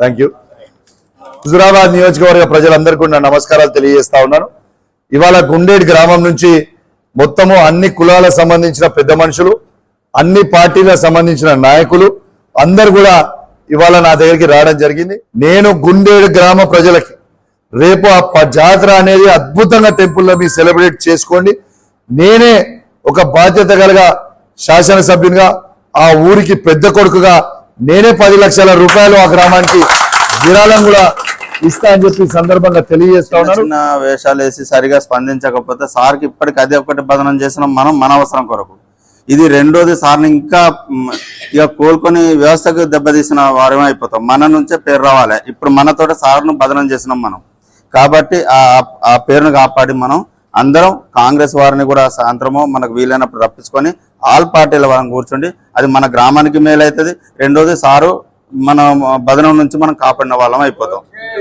Thank you Huzurabad నియోజకవర్గ ప్రజలందరికీ కూడా నా నమస్కారాలు తెలియజేస్తా ఉన్నాను. ఇవాళ గుండేడు గ్రామం నుంచి మొత్తము అన్ని కులాలకు సంబంధించిన పెద్ద మనుషులు అన్ని పార్టీలకు సంబంధించిన నాయకులు అందరు కూడా ఇవాళ నా దగ్గరికి రావడం జరిగింది. నేను గుండేడు గ్రామ ప్రజలకి రేపు ఆ ప- జాతర అనేది అద్భుతంగా టెంపుల్లో మీరు సెలబ్రేట్ చేసుకోండి. నేనే ఒక బాధ్యత గలగా శాసనసభ్యునిగా ఆ ఊరికి పెద్ద కొడుకుగా నేనే పది లక్షల రూపాయలు ఆ గ్రామానికి విరాళం కూడా ఇస్తా అని చెప్పి సందర్భంగా తెలియజేస్తా ఉన్నాను చిన్న వేషాలు వేసి సరిగా స్పందించకపోతే సార్కి ఇప్పటికి అదే ఒకటి బదనం చేసినాం మనం మన అవసరం కొరకు. ఇది రెండోది సార్ని ఇంకా ఇక కోలుకొని వ్యవస్థకు దెబ్బతీసిన వారమే అయిపోతాం. మన నుంచే పేరు రావాలి. ఇప్పుడు మనతోటి సార్ను బదనం చేసినాం మనం. కాబట్టి ఆ ఆ పేరును కాపాడి మనం అందరం కాంగ్రెస్ వారిని కూడా సాయంత్రము మనకు వీలైనప్పుడు రప్పించుకొని ఆల్ పార్టీల వాళ్ళని కూర్చోండి అది మన గ్రామానికి మేలవుతుంది రెండోది సారు మన బదనం నుంచి మనం కాపాడిన వాళ్ళం అయిపోతాం.